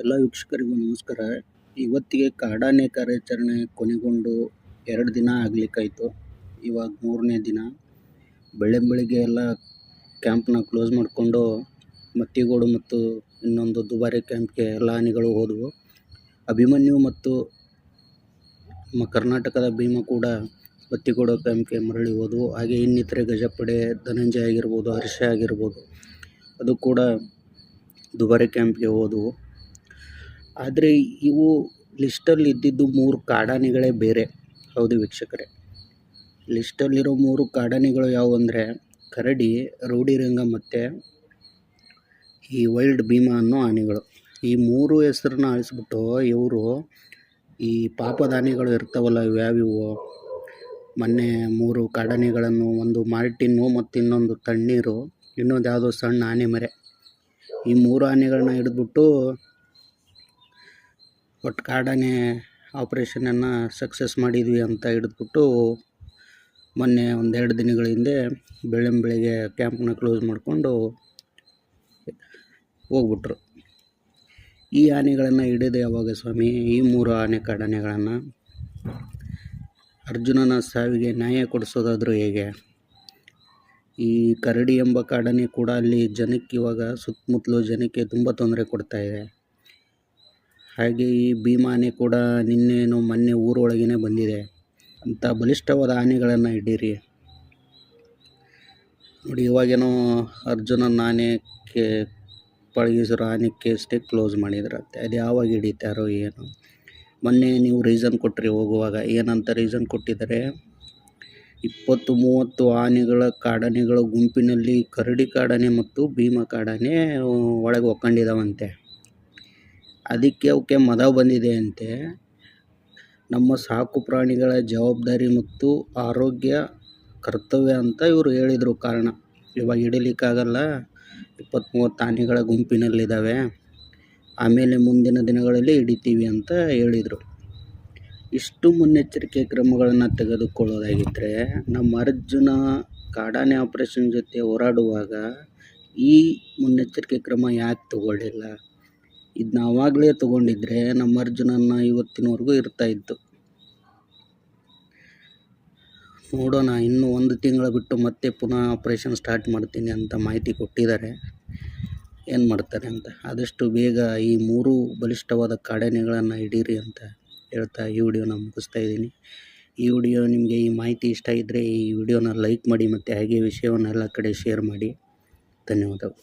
ಎಲ್ಲ ವೀಕ್ಷಕರಿಗೂ ನಮಸ್ಕಾರ. ಇವತ್ತಿಗೆ ಕಾಡಾನೆ ಕಾರ್ಯಾಚರಣೆ ಕೊನೆಗೊಂಡು ಎರಡು ದಿನ ಆಗಲಿಕ್ಕಾಯಿತು. ಇವಾಗ ಮೂರನೇ ದಿನ. ಬೆಳೆ ಬೆಳಿಗ್ಗೆ ಎಲ್ಲ ಕ್ಯಾಂಪ್ನ ಕ್ಲೋಸ್ ಮಾಡಿಕೊಂಡು ಮತ್ತಿಗೋಡು ಮತ್ತು ಇನ್ನೊಂದು ದುಬಾರಿ ಕ್ಯಾಂಪ್ಗೆ ಎಲ್ಲ ಆನೆಗಳು ಹೋದವು. ಅಭಿಮನ್ಯು ಮತ್ತು ನಮ್ಮ ಕರ್ನಾಟಕದ ಭೀಮ ಕೂಡ ಮತ್ತಿಗೋಡು ಕ್ಯಾಂಪ್ಗೆ ಮರಳಿ ಹೋದವು. ಹಾಗೆ ಇನ್ನಿತರೆ ಗಜಪಡೆ, ಧನಂಜಯ ಆಗಿರ್ಬೋದು, ಹರ್ಷ ಆಗಿರ್ಬೋದು, ಅದು ಕೂಡ ದುಬಾರಿ ಕ್ಯಾಂಪ್ಗೆ ಹೋದವು. ಆದರೆ ಇವು ಲಿಸ್ಟಲ್ಲಿ ಇದ್ದಿದ್ದು ಮೂರು ಕಾಡಾನೆಗಳೇ ಬೇರೆ. ಹೌದು ವೀಕ್ಷಕರೇ. ಲಿಸ್ಟಲ್ಲಿರೋ ಮೂರು ಕಾಡಾನೆಗಳು ಯಾವುವು ಅಂದರೆ ಕರಡಿ ರೂಢಿರಂಗ ಮತ್ತು ಈ ವೈಲ್ಡ್ ಭೀಮಾ ಅನ್ನೋ ಆನೆಗಳು. ಈ ಮೂರು ಹೆಸರನ್ನ ಆಳಿಸ್ಬಿಟ್ಟು ಇವರು ಈ ಪಾಪದ ಆನೆಗಳು ಇರ್ತಾವಲ್ಲ ಇವ್ಯಾವಿವು? ಮೊನ್ನೆ ಮೂರು ಕಾಡಾನೆಗಳನ್ನು, ಒಂದು ಮಾರ್ಟಿನ್ನು ಮತ್ತು ಇನ್ನೊಂದು ತಣ್ಣೀರು, ಇನ್ನೊಂದು ಯಾವುದೋ ಸಣ್ಣ ಆನೆ ಮರೆ. ಈ ಮೂರು ಆನೆಗಳನ್ನ ಹಿಡಿದ್ಬಿಟ್ಟು ಒಟ್ಟು ಕಾಡಾನೆ ಆಪ್ರೇಷನನ್ನು ಸಕ್ಸಸ್ ಮಾಡಿದ್ವಿ ಅಂತ ಹಿಡಿದ್ಬಿಟ್ಟು ಮೊನ್ನೆ ಒಂದೆರಡು ದಿನಗಳ ಹಿಂದೆ ಬೆಳ್ಳಂ ಬೆಳಿಗ್ಗೆ ಕ್ಯಾಂಪ್ನ ಕ್ಲೋಸ್ ಮಾಡಿಕೊಂಡು ಹೋಗ್ಬಿಟ್ರು. ಈ ಆನೆಗಳನ್ನು ಹಿಡಿದು ಯಾವಾಗ ಸ್ವಾಮಿ, ಈ ಮೂರು ಆನೆ ಕಾಡಾನೆಗಳನ್ನು. ಅರ್ಜುನನ ಸಾವಿಗೆ ನ್ಯಾಯ ಕೊಡಿಸೋದಾದರೂ ಹೇಗೆ? ಈ ಕರಡಿ ಎಂಬ ಕಾಡನೆ ಕೂಡ ಅಲ್ಲಿ ಜನಕ್ಕೆ ಇವಾಗ ಸುತ್ತಮುತ್ತಲು ಜನಕ್ಕೆ ತುಂಬ ತೊಂದರೆ ಕೊಡ್ತಾ ಇದೆ. ಹಾಗೆ ಈ ಭೀಮ ಆನೆ ಕೂಡ ನಿನ್ನೇನೋ ಮೊನ್ನೆ ಊರೊಳಗೇ ಬಂದಿದೆ. ಅಂಥ ಬಲಿಷ್ಠವಾದ ಆನೆಗಳನ್ನು ಇಡೀರಿ ನೋಡಿ, ಇವಾಗೇನೋ ಅರ್ಜುನನ ಆನೆಗೆ ಪಳಗಿಸಿರೋ ಆನೆ ಕೇಸ್ಟೇ ಕ್ಲೋಸ್ ಮಾಡಿದ್ರಂತೆ ಅದು ಯಾವಾಗ ಹಿಡಿತಾರೋ ಏನು. ಮೊನ್ನೆ ನೀವು ರೀಸನ್ ಕೊಟ್ಟ್ರಿ ಹೋಗುವಾಗ. ಏನಂತ ರೀಸನ್ ಕೊಟ್ಟಿದ್ದಾರೆ? ಇಪ್ಪತ್ತು ಮೂವತ್ತು ಆನೆಗಳ ಕಾಡಾನೆಗಳ ಗುಂಪಿನಲ್ಲಿ ಕರಡಿ ಕಾಡಾನೆ ಮತ್ತು ಭೀಮ ಕಾಡಾನೆ ಒಳಗೆ ಒಕ್ಕೊಂಡಿದ್ದಾವಂತೆ ಅದಕ್ಕೆ ಅವಕ್ಕೆ ಮದ ಬಂದಿದೆ ಅಂತೆ. ನಮ್ಮ ಸಾಕು ಪ್ರಾಣಿಗಳ ಜವಾಬ್ದಾರಿ ಮತ್ತು ಆರೋಗ್ಯ ಕರ್ತವ್ಯ ಅಂತ ಇವರು ಹೇಳಿದರು ಕಾರಣ. ಇವಾಗ ಹಿಡಿಲಿಕ್ಕಾಗಲ್ಲ ಇಪ್ಪತ್ತ್ಮೂವತ್ತು ಆನೆಗಳ ಗುಂಪಿನಲ್ಲಿದ್ದಾವೆ ಆಮೇಲೆ ಮುಂದಿನ ದಿನಗಳಲ್ಲಿ ಹಿಡಿತೀವಿ ಅಂತ ಹೇಳಿದರು. ಇಷ್ಟು ಮುನ್ನೆಚ್ಚರಿಕೆ ಕ್ರಮಗಳನ್ನು ತೆಗೆದುಕೊಳ್ಳೋದಾಗಿದ್ದರೆ ನಮ್ಮ ಅರ್ಜುನ ಕಾಡಾನೆ ಆಪ್ರೇಷನ್ ಜೊತೆ ಹೋರಾಡುವಾಗ ಈ ಮುನ್ನೆಚ್ಚರಿಕೆ ಕ್ರಮ ಯಾಕೆ ತಗೊಳ್ಳಿಲ್ಲ? ಇದನ್ನ ಆವಾಗಲೇ ತೊಗೊಂಡಿದ್ರೆ ನಮ್ಮ ಅರ್ಜುನನ್ನ ಇವತ್ತಿನವರೆಗೂ ಇರ್ತಾ ಇತ್ತು. ನೋಡೋಣ, ಇನ್ನೂ ಒಂದು ತಿಂಗಳು ಬಿಟ್ಟು ಮತ್ತೆ ಪುನಃ ಆಪ್ರೇಷನ್ ಸ್ಟಾರ್ಟ್ ಮಾಡ್ತೀನಿ ಅಂತ ಮಾಹಿತಿ ಕೊಟ್ಟಿದ್ದಾರೆ. ಏನು ಮಾಡ್ತಾರೆ ಅಂತ? ಆದಷ್ಟು ಬೇಗ ಈ ಮೂರು ಬಲಿಷ್ಠವಾದ ಕಾಡಾನೆಗಳನ್ನು ಹಿಡೀರಿ ಅಂತ ಹೇಳ್ತಾ ಈ ವಿಡಿಯೋನ ಮುಗಿಸ್ತಾ ಇದ್ದೀನಿ. ಈ ವಿಡಿಯೋ ನಿಮಗೆ ಈ ಮಾಹಿತಿ ಇಷ್ಟ ಇದ್ದರೆ ಈ ವಿಡಿಯೋನ ಲೈಕ್ ಮಾಡಿ ಮತ್ತು ಹಾಗೆ ವಿಷಯವನ್ನೆಲ್ಲ ಕಡೆ ಶೇರ್ ಮಾಡಿ. ಧನ್ಯವಾದಗಳು.